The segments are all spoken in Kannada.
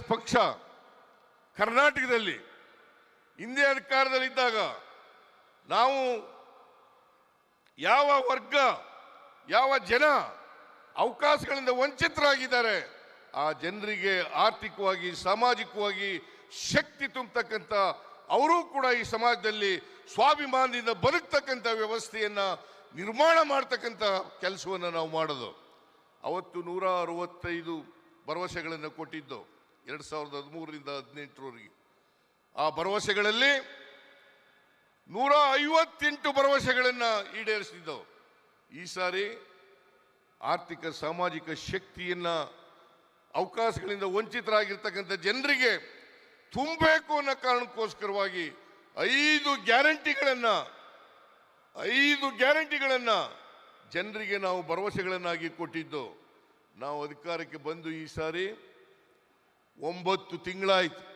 ಪಕ್ಷ ಕರ್ನಾಟಕದಲ್ಲಿ ಹಿಂದೆ ಅಧಿಕಾರದಲ್ಲಿದ್ದಾಗ ನಾವು ಯಾವ ವರ್ಗ, ಯಾವ ಜನ ಅವಕಾಶಗಳಿಂದ ವಂಚಿತರಾಗಿದ್ದಾರೆ, ಆ ಜನರಿಗೆ ಆರ್ಥಿಕವಾಗಿ, ಸಾಮಾಜಿಕವಾಗಿ ಶಕ್ತಿ ತುಂಬತಕ್ಕಂಥ ಅವರೂ ಕೂಡ ಈ ಸಮಾಜದಲ್ಲಿ ಸ್ವಾಭಿಮಾನದಿಂದ ಬದುಕ್ತಕ್ಕಂಥ ವ್ಯವಸ್ಥೆಯನ್ನು ನಿರ್ಮಾಣ ಮಾಡ್ತಕ್ಕಂಥ ಕೆಲಸವನ್ನು ನಾವು ಮಾಡೋದು. ಅವತ್ತು ನೂರ ಅರವತ್ತೈದು ಭರವಸೆಗಳನ್ನು ಕೊಟ್ಟಿದ್ದು. ಎರಡು ಸಾವಿರದ ಹದಿಮೂರರಿಂದ ಹದಿನೆಂಟರವರೆಗೆ. ಆ ಭರವಸೆಗಳಲ್ಲಿ ನೂರ ಐವತ್ತೆಂಟು ಭರವಸೆಗಳನ್ನು ಈಡೇರಿಸಿದ್ದವು. ಈ ಸಾರಿ ಆರ್ಥಿಕ, ಸಾಮಾಜಿಕ ಶಕ್ತಿಯನ್ನ, ಅವಕಾಶಗಳಿಂದ ವಂಚಿತರಾಗಿರ್ತಕ್ಕಂಥ ಜನರಿಗೆ ತುಂಬಬೇಕು ಅನ್ನೋ ಕಾರಣಕ್ಕೋಸ್ಕರವಾಗಿ ಐದು ಗ್ಯಾರಂಟಿಗಳನ್ನು ಐದು ಗ್ಯಾರಂಟಿಗಳನ್ನು ಜನರಿಗೆ ನಾವು ಭರವಸೆಗಳನ್ನಾಗಿ ಕೊಟ್ಟಿದ್ದು. ನಾವು ಅಧಿಕಾರಕ್ಕೆ ಬಂದು ಈ ಸಾರಿ ಒಂಬತ್ತು ತಿಂಗಳಾಯ್ತು.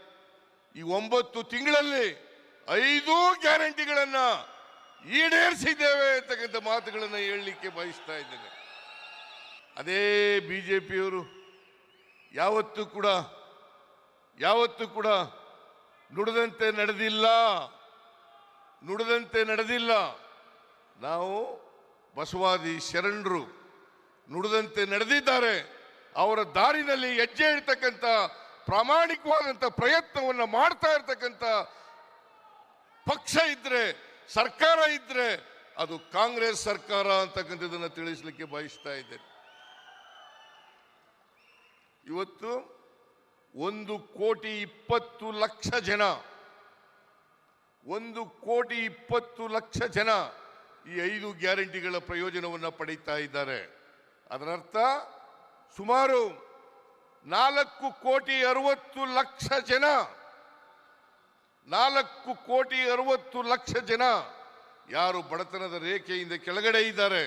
ಈ ಒಂಬತ್ತು ತಿಂಗಳಲ್ಲಿ ಐದು ಗ್ಯಾರಂಟಿಗಳನ್ನ ಈಡೇರಿಸಿದ್ದೇವೆ ಅಂತಕ್ಕಂಥ ಮಾತುಗಳನ್ನು ಹೇಳಲಿಕ್ಕೆ ಬಯಸ್ತಾ ಇದ್ದೇನೆ. ಅದೇ ಪಿಯವರು ಯಾವತ್ತೂ ಕೂಡ ಯಾವತ್ತೂ ಕೂಡ ನುಡಿದಂತೆ ನಡೆದಿಲ್ಲ ನುಡಿದಂತೆ ನಡೆದಿಲ್ಲ. ನಾವು ಬಸವಾದಿ ಶರಣರು ನುಡಿದಂತೆ ನಡೆದಿದ್ದಾರೆ. ಅವರ ದಾರಿನಲ್ಲಿ ಹೆಜ್ಜೆ ಇಡ್ತಕ್ಕಂಥ ಪ್ರಾಮಾಣಿಕವಾದಂಥ ಪ್ರಯತ್ನವನ್ನು ಮಾಡ್ತಾ ಇರ್ತಕ್ಕಂಥ ಪಕ್ಷ ಇದ್ರೆ, ಸರ್ಕಾರ ಇದ್ರೆ, ಅದು ಕಾಂಗ್ರೆಸ್ ಸರ್ಕಾರ ಅಂತಕ್ಕಂಥದ್ದನ್ನು ತಿಳಿಸಲಿಕ್ಕೆ ಬಯಸ್ತಾ ಇದ್ದೇನೆ. ಇವತ್ತು ಒಂದು ಕೋಟಿ ಇಪ್ಪತ್ತು ಲಕ್ಷ ಜನ, ಒಂದು ಕೋಟಿ ಇಪ್ಪತ್ತು ಲಕ್ಷ ಜನ ಈ ಐದು ಗ್ಯಾರಂಟಿಗಳ ಪ್ರಯೋಜನವನ್ನು ಪಡೀತಾ ಇದ್ದಾರೆ. ಅದರರ್ಥ ಸುಮಾರು ನಾಲ್ಕು ಕೋಟಿ ಅರವತ್ತು ಲಕ್ಷ ಜನ. ನಾಲ್ಕು ಕೋಟಿ ಅರವತ್ತು ಲಕ್ಷ ಜನ. ಯಾರು ಬಡತನದ ರೇಖೆಯಿಂದ ಕೆಳಗಡೆ ಇದ್ದಾರೆ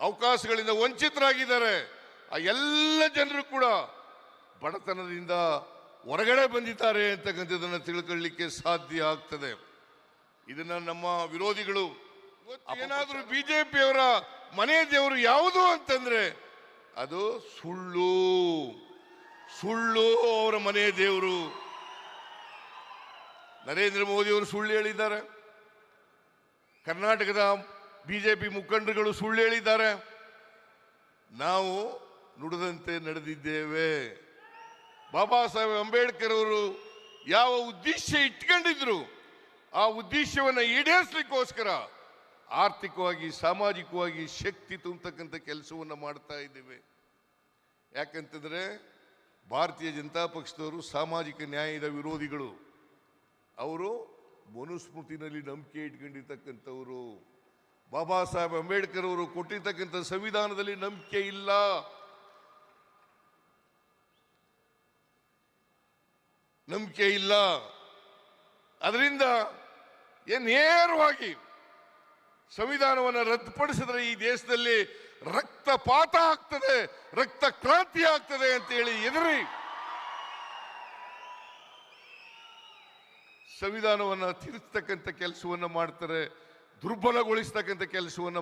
ಅವಕಾಶಗಳಿಂದ ವಂಚಿತರಾಗಿದ್ದಾರೆ ಆ ಎಲ್ಲ ಜನರು ಕೂಡ ಬಡತನದಿಂದ ಹೊರಗಡೆ ಬಂದಿದ್ದಾರೆ ಅಂತಕ್ಕಂಥದ್ದನ್ನು ತಿಳ್ಕೊಳ್ಳಿಕ್ಕೆ ಸಾಧ್ಯ ಆಗ್ತದೆ. ಇದನ್ನ ನಮ್ಮ ವಿರೋಧಿಗಳು ಏನಾದರೂ ಬಿಜೆಪಿಯವರ ಮನೆ ದೇವರು ಯಾವುದು ಅಂತಂದ್ರೆ ಅದು ಸುಳ್ಳು. ಸುಳ್ಳು ಅವರ ಮನೆ ದೇವರು. ನರೇಂದ್ರ ಮೋದಿಯವರು ಸುಳ್ಳು ಹೇಳಿದ್ದಾರೆ. ಕರ್ನಾಟಕದ ಬಿಜೆಪಿ ಮುಖಂಡರುಗಳು ಸುಳ್ಳು ಹೇಳಿದ್ದಾರೆ. ನಾವು ನುಡಿದಂತೆ ನಡೆದಿದ್ದೇವೆ. ಬಾಬಾ ಸಾಹೇಬ್ ಅಂಬೇಡ್ಕರ್ ಅವರು ಯಾವ ಉದ್ದೇಶ ಇಟ್ಕೊಂಡಿದ್ರು, ಆ ಉದ್ದೇಶವನ್ನು ಈಡೇರಿಸಲಿಕ್ಕೋಸ್ಕರ ಆರ್ಥಿಕವಾಗಿ, ಸಾಮಾಜಿಕವಾಗಿ ಶಕ್ತಿ ತುಂಬತಕ್ಕಂಥ ಕೆಲಸವನ್ನು ಮಾಡ್ತಾ ಇದ್ದೇವೆ. ಯಾಕಂತಂದ್ರೆ ಭಾರತೀಯ ಜನತಾ ಪಕ್ಷದವರು ಸಾಮಾಜಿಕ ನ್ಯಾಯದ ವಿರೋಧಿಗಳು. ಅವರು ಮನುಸ್ಮೃತಿನಲ್ಲಿ ನಂಬಿಕೆ ಇಟ್ಕೊಂಡಿರ್ತಕ್ಕಂಥವರು. ಬಾಬಾ ಸಾಹೇಬ್ ಅಂಬೇಡ್ಕರ್ ಅವರು ಕೊಟ್ಟಿರ್ತಕ್ಕಂಥ ಸಂವಿಧಾನದಲ್ಲಿ ನಂಬಿಕೆ ಇಲ್ಲ. ನಂಬಿಕೆ ಇಲ್ಲ. ಅದರಿಂದ ಏನ್ ನೇರವಾಗಿ ಸಂವಿಧಾನವನ್ನು ರದ್ದುಪಡಿಸಿದ್ರೆ ಈ ದೇಶದಲ್ಲಿ ರಕ್ತಪಾತ ಆಗ್ತದೆ ರಕ್ತ ಕ್ರಾಂತಿ ಆಗ್ತದೆ ಅಂತ ಹೇಳಿ ಎದುರಿ ಸಂವಿಧಾನವನ್ನು ತಿರುಸ್ತಕ್ಕಂಥ ಕೆಲಸವನ್ನು ಮಾಡ್ತಾರೆ, ದುರ್ಬಲಗೊಳಿಸ್ತಕ್ಕಂಥ ಕೆಲಸವನ್ನು